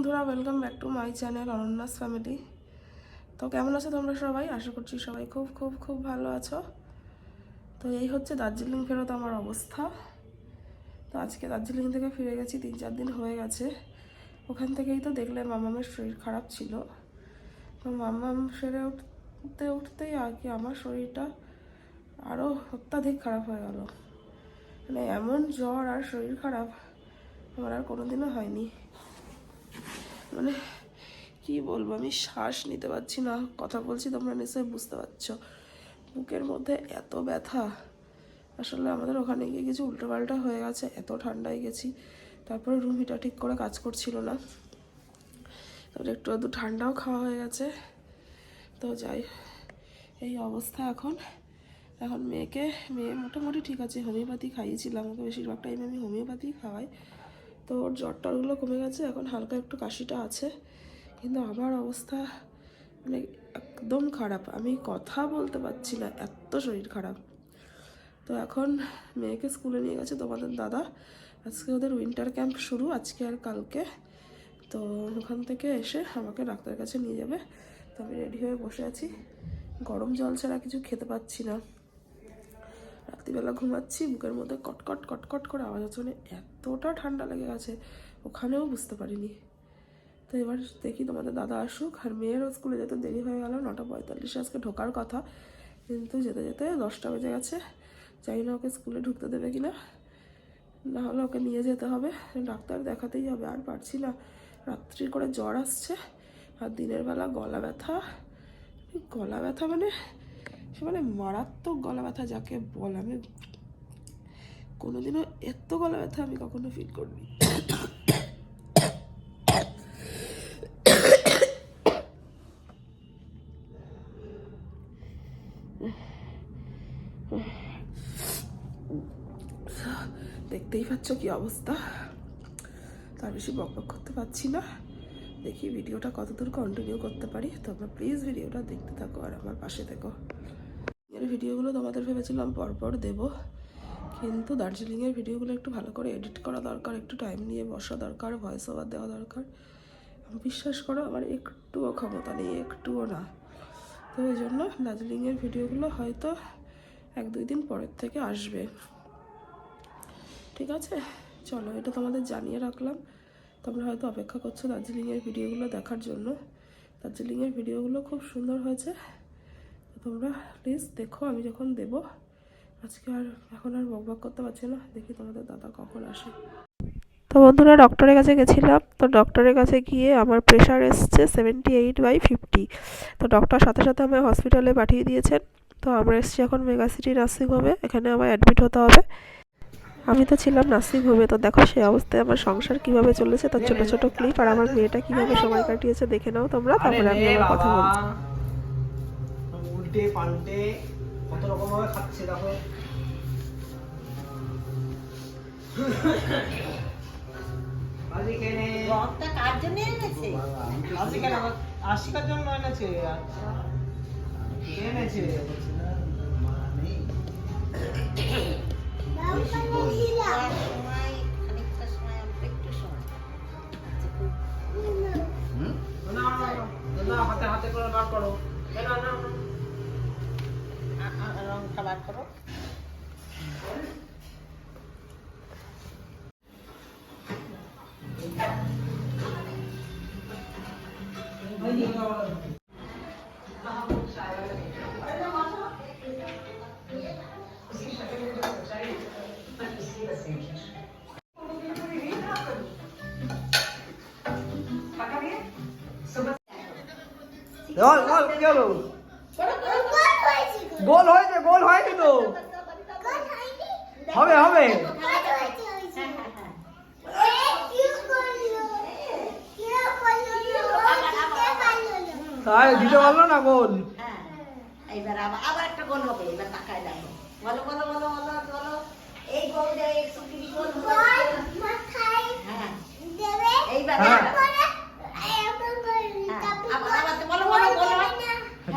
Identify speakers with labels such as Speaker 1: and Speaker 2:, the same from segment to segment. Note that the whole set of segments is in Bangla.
Speaker 1: বন্ধুরা welcome back to my channel অনন্যাস family তো কেমন আছো তোমরা সবাই? আশা করছি সবাই খুব খুব খুব ভালো আছো। তো এই হচ্ছে দার্জিলিং ফেরত আমার অবস্থা। তো আজকে দার্জিলিং থেকে ফিরে গেছি, তিন চার দিন হয়ে গেছে। ওখান থেকেই তো দেখলে মামামের শরীর খারাপ ছিল। তো মামাম সেরে উঠতে, উঠতেই আর কি আমার শরীরটা আরও অত্যাধিক খারাপ হয়ে গেল। মানে এমন জ্বর আর শরীর খারাপ, আমার আর কোনোদিনও হয়নি। মানে কি বলব, আমি শ্বাস নিতে পারছি না। কথা বলছি, তোমরা নিশ্চয়ই বুঝতে পারছ। বুকের মধ্যে এত ব্যথা। আসলে আমাদের ওখানে গিয়ে কিছু উল্টোপাল্টা হয়ে গেছে, এত ঠান্ডায় গেছি। তারপরে রুম হিটার ঠিক করে কাজ করছিল না। তারপরে একটু আধটু ঠান্ডাও খাওয়া হয়ে গেছে। তো যাই, এই অবস্থা এখন। এখন মেয়েকে, মেয়ে মোটামুটি ঠিক আছে, হোমিওপ্যাথি খাইয়েছিলাম। ওকে বেশিরভাগ টাইমে আমি হোমিওপ্যাথি খাওয়াই। তো ওর জ্বর টরগুলো কমে গেছে, এখন হালকা একটু কাশিটা আছে। কিন্তু আমার অবস্থা মানে একদম খারাপ। আমি কথা বলতে পারছি না, এত শরীর খারাপ। তো এখন মেয়েকে স্কুলে নিয়ে গেছে তোমাদের দাদা। আজকে ওদের উইন্টার ক্যাম্প শুরু, আজকে আর কালকে। তো ওখান থেকে এসে আমাকে ডাক্তারের কাছে নিয়ে যাবে। তো আমি রেডি হয়ে বসে আছি। গরম জল ছাড়া কিছু খেতে পাচ্ছি না। রাত্রিবেলা ঘুমাচ্ছি, বুকের মধ্যে কটকট কটকট করে আওয়াজ হচ্ছে মানে এতটা ঠান্ডা লেগে গেছে, ওখানেও বুঝতে পারিনি। তো এবার দেখি তোমাদের দাদা আসুক, আর মেয়েরও স্কুলে যেতে দেরি হয়ে গেল, নটা পঁয়তাল্লিশে আজকে ঢোকার কথা, কিন্তু যেতে যেতে দশটা বেজে গেছে, জানি না ওকে স্কুলে ঢুকতে দেবে কিনা না হলে ওকে নিয়ে যেতে হবে, ডাক্তার দেখাতেই হবে, আর পারছি না। রাত্রি করে জ্বর আসছে, আর দিনের বেলা গলা ব্যথা গলা ব্যথা মানে সে মানে মারাত্মক গলা ব্যথা যাকে বল, আমি কোনোদিনও এত গলা ব্যথা আমি কখনো ফিল করিনি। দেখতেই পাচ্ছ কি অবস্থা। তার বেশি বকবক করতে পারছি না। দেখি ভিডিওটা কতদূর কন্টিনিউ করতে পারি। তোমরা প্লিজ ভিডিওটা দেখতে থাকো আর আমার পাশে থেকো। এর ভিডিওগুলো তোমাদের ভেবেছিলাম পরপর দেব, কিন্তু দার্জিলিংয়ের ভিডিওগুলো একটু ভালো করে এডিট করা দরকার, একটু টাইম নিয়ে বসা দরকার ভয়েস ওভার দেওয়া দরকার। বিশ্বাস করো, আমার একটুও ক্ষমতা নেই, একটুও না। তো ওই জন্য দার্জিলিংয়ের ভিডিওগুলো হয়তো এক দুই দিন পরের থেকে আসবে। ঠিক আছে? চলো, এটা তোমাদের জানিয়ে রাখলাম। তোমরা হয়তো অপেক্ষা করছ দার্জিলিংয়ের ভিডিওগুলো দেখার জন্য। দার্জিলিংয়ের ভিডিওগুলো খুব সুন্দর হয়েছে। তোমরা প্লিজ দেখো, আমি যখন দেব, আজকে আর এখন আর বকবক করতে পারছি না। দেখি তোমাদের দাদা কখন আসে। তো বন্ধুরা ডক্টরের কাছে গেছিলাম। তো ডক্টরের কাছে গিয়ে আমার প্রেশার এসছে সেভেন্টি এইট বাই ফিফটি তো ডক্টর সাথে সাথে আমায় হসপিটালে পাঠিয়ে দিয়েছেন। তো আমরা এসেছি এখন মেগা সিটি নার্সিংহোমে এখানে আমায় অ্যাডমিট হতে হবে। আমি তো ছিলাম নার্সিং হোমে তো দেখো, সেই অবস্থায় আমার সংসার কীভাবে চলেছে, তার ছোট ছোট ক্লিপ আর আমার মেয়েটা কীভাবে সময় কাটিয়েছে, দেখে নাও তোমরা। তারপরে আমি আমার কথা বলছি।
Speaker 2: উল্টে পাল্টে কত রকম ভাবে খাচ্ছে দেখো।
Speaker 3: কার জন্য এনেছে?
Speaker 2: আশিকার জন্য এনেছে। আচ্ছা। এনেছে।
Speaker 3: রংটা বার করো
Speaker 2: বল বল কি হলো গোল হয়েছে গোল হয়নি তো হবে হবে তাই দিতে পারল না গোল
Speaker 3: হ্যাঁ এইবার আবার একটা গোল হবে এবার তাকায় দেখো বলো বলো বলো বলো বলো এই গোল দেয় একশো তিরিশ গোল হবে। হ্যাঁ এইবার
Speaker 2: হ্যাঁ।
Speaker 3: হ্যাঁ, আবার আবার বলো বলো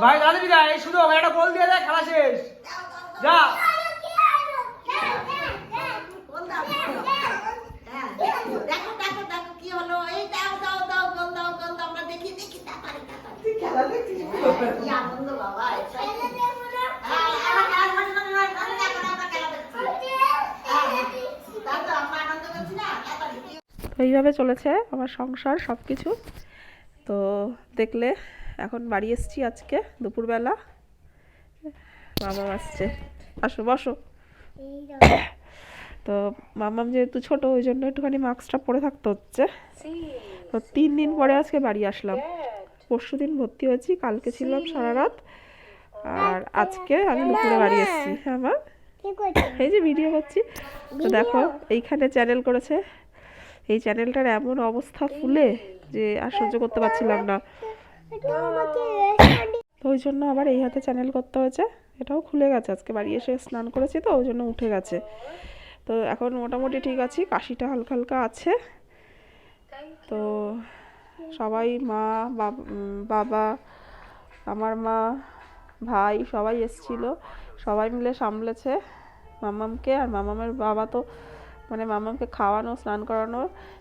Speaker 2: ভাই তাড়াতাড়ি যা এই শুধু একটা গোল দিয়ে দেয় খেলা শেষ। যা।
Speaker 3: না, না
Speaker 1: এইভাবে চলেছে আমার সংসার সব কিছু তো দেখলে এখন বাড়ি এসেছি আজকে, দুপুরবেলা। মামা আসছে। আসো, বসো। তো মামাম যেহেতু ছোট, ওই জন্য একটুখানি মাস্কটা পরে থাকতে হচ্ছে। তো তিন দিন পরে আজকে বাড়ি আসলাম। পরশু দিন ভর্তি হয়েছি, কালকে ছিলাম সারা রাত। আর আজকে আমি দুপুরে বাড়ি এসেছি। হ্যাঁ মা? এই যে ভিডিও করছি। তো দেখো, এইখানে চ্যানেল করেছে। এই চ্যানেলটার এমন অবস্থা ফুলে যে আর সহ্য করতে পারছিলাম না। তো ওই জন্য আবার এই হাতে চ্যানেল করতে হয়েছে। এটাও খুলে গেছে। আজকে বাড়ি এসে স্নান করেছি তো ওই জন্য উঠে গেছে। তো এখন মোটামুটি ঠিক আছি। কাশিটা হালকা হালকা আছে। তো সবাই মা বাব- বাবা আমার মা ভাই সবাই এসছিল। সবাই মিলে সামলেছে। মামামকে আর মামামের বাবা তো মানে মামামকে খাওয়ানো, স্নান করানো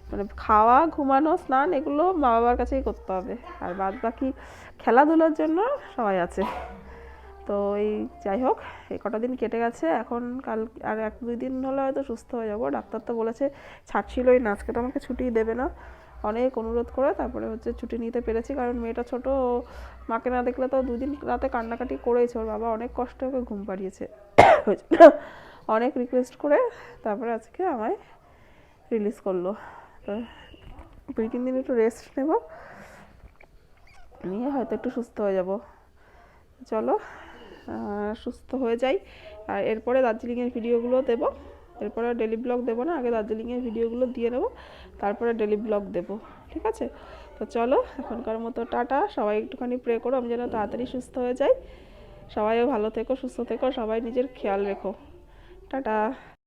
Speaker 1: মানে খাওয়া, ঘুমানো, স্নান এগুলো মা বাবার কাছেই করতে হবে। আর বাদ বাকি খেলাধুলার জন্য সবাই আছে। তো এই যাই হোক, এই কটা দিন কেটে গেছে। এখন কাল, আর এক দুই দিন হলে হয়তো সুস্থ হয়ে যাব। ডাক্তার তো বলেছে ছাড়ছিলই না, আজকে তো আমাকে ছুটি দেবে না। অনেক অনুরোধ করে তারপরে হচ্ছে ছুটি নিতে পেরেছি, কারণ মেয়েটা ছোট মাকে না দেখলে তো দুদিন রাতে কান্নাকাটি করেছে ওর বাবা অনেক কষ্টে ওকে ঘুম পাড়িয়েছে। অনেক রিকোয়েস্ট করে তারপরে আজকে আমায় রিলিজ করল। তো দুই, তিন দিন একটু রেস্ট নেব। নিয়ে হয়তো একটু সুস্থ হয়ে যাব। চলো সুস্থ হয়ে যাই। আর এরপরে দার্জিলিংয়ের ভিডিওগুলো দেবো। এরপরে ডেলি ব্লগ দেবো না, আগে দার্জিলিংয়ের ভিডিওগুলো দিয়ে নেব। তারপরে ডেলি ব্লগ দেবো, ঠিক আছে? তো চলো, এখনকার মতো টাটা। সবাই একটুখানি প্রে করো, আমি যেন তাড়াতাড়ি সুস্থ হয়ে যাই। সবাইও ভালো থেকো, সুস্থ থেকো, সবাই নিজের খেয়াল রেখো। টাটা।